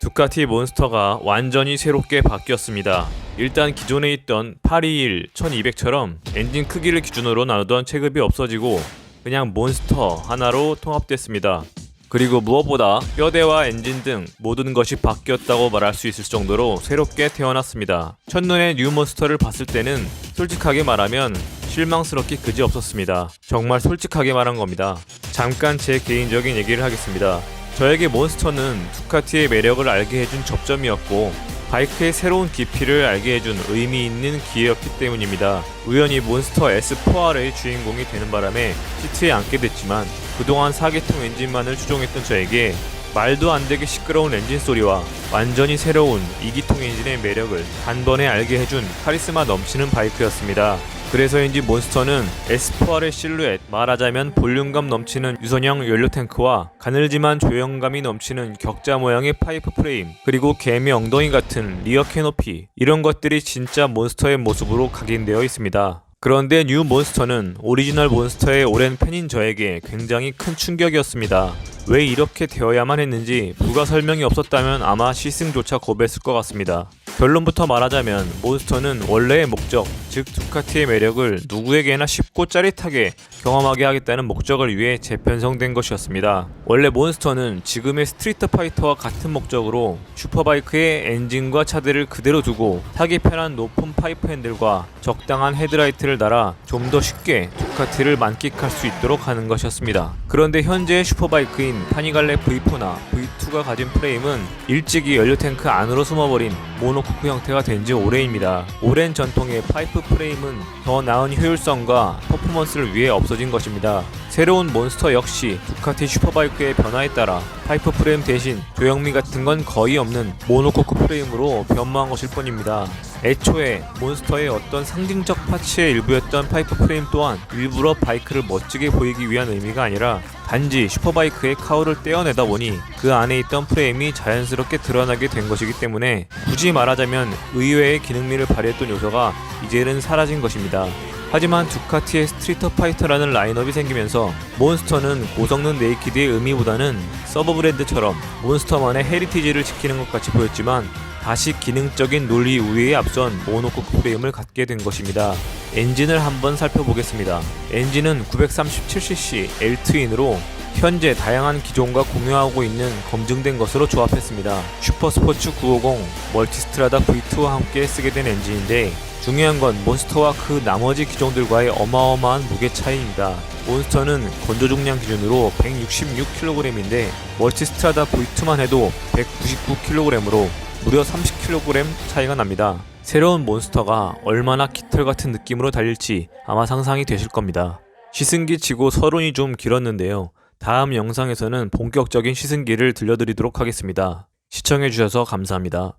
두카티 몬스터가 완전히 새롭게 바뀌었습니다. 일단 기존에 있던 821, 1200처럼 엔진 크기를 기준으로 나누던 체급이 없어지고 그냥 몬스터 하나로 통합됐습니다. 그리고 무엇보다 뼈대와 엔진 등 모든 것이 바뀌었다고 말할 수 있을 정도로 새롭게 태어났습니다. 첫눈에 뉴 몬스터를 봤을 때는 솔직하게 말하면 실망스럽기 그지 없었습니다. 정말 솔직하게 말한 겁니다. 잠깐 제 개인적인 얘기를 하겠습니다. 저에게 몬스터는 두카티의 매력을 알게 해준 접점이었고 바이크의 새로운 깊이를 알게 해준 의미 있는 기회였기 때문입니다. 우연히 몬스터 S4R의 주인공이 되는 바람에 시트에 앉게 됐지만 그동안 4계통 엔진만을 추종했던 저에게 말도 안 되게 시끄러운 엔진 소리와 완전히 새로운 2기통 엔진의 매력을 단번에 알게 해준 카리스마 넘치는 바이크였습니다. 그래서인지 몬스터는 S4R의 실루엣, 말하자면 볼륨감 넘치는 유선형 연료 탱크와 가늘지만 조형감이 넘치는 격자 모양의 파이프 프레임, 그리고 개미 엉덩이 같은 리어 캐노피, 이런 것들이 진짜 몬스터의 모습으로 각인되어 있습니다. 그런데 뉴 몬스터는 오리지널 몬스터의 오랜 팬인 저에게 굉장히 큰 충격이었습니다. 왜 이렇게 되어야만 했는지 부가 설명이 없었다면 아마 시승조차 거부했을 것 같습니다. 결론부터 말하자면 몬스터는 원래의 목적, 즉 두카티의 매력을 누구에게나 쉽고 짜릿하게 경험하게 하겠다는 목적을 위해 재편성된 것이었습니다. 원래 몬스터는 지금의 스트리트 파이터와 같은 목적으로 슈퍼바이크의 엔진과 차들을 그대로 두고 타기 편한 높은 파이프 핸들과 적당한 헤드라이트를 달아 좀 더 쉽게 두카티를 만끽할 수 있도록 하는 것이었습니다. 그런데 현재의 슈퍼바이크인 파니갈레 V4나 V2가 가진 프레임은 일찍이 연료 탱크 안으로 숨어버린 모노코크 형태가 된 지 오래입니다. 오랜 전통의 파이프 프레임은 더 나은 효율성과 퍼포먼스를 위해 없어진 것입니다. 새로운 몬스터 역시 두카티 슈퍼바이크의 변화에 따라 파이프 프레임 대신 조형미 같은 건 거의 없는 모노코크 프레임으로 변모한 것일 뿐입니다. 애초에 몬스터의 어떤 상징적 파츠의 일부였던 파이프 프레임 또한 일부러 바이크를 멋지게 보이기 위한 의미가 아니라 단지 슈퍼바이크의 카우를 떼어내다 보니 그 안에 있던 프레임이 자연스럽게 드러나게 된 것이기 때문에 굳이 말하자면 의외의 기능미를 발휘했던 요소가 이제는 사라진 것입니다. 하지만 두카티의 스트리터 파이터라는 라인업이 생기면서 몬스터는 고성능 네이키드의 의미보다는 서브 브랜드처럼 몬스터만의 헤리티지를 지키는 것 같이 보였지만 다시 기능적인 논리 우위에 앞선 모노코크 프레임을 갖게 된 것입니다. 엔진을 한번 살펴보겠습니다. 엔진은 937cc L-트윈으로 현재 다양한 기종과 공유하고 있는 검증된 것으로 조합했습니다. 슈퍼스포츠 950 멀티스트라다 V2와 함께 쓰게 된 엔진인데 중요한 건 몬스터와 그 나머지 기종들과의 어마어마한 무게 차이입니다. 몬스터는 건조 중량 기준으로 166kg인데 멀티스트라다 V2만 해도 199kg으로 무려 30kg 차이가 납니다. 새로운 몬스터가 얼마나 깃털 같은 느낌으로 달릴지 아마 상상이 되실 겁니다. 시승기 치고 서론이 좀 길었는데요. 다음 영상에서는 본격적인 시승기를 들려드리도록 하겠습니다. 시청해주셔서 감사합니다.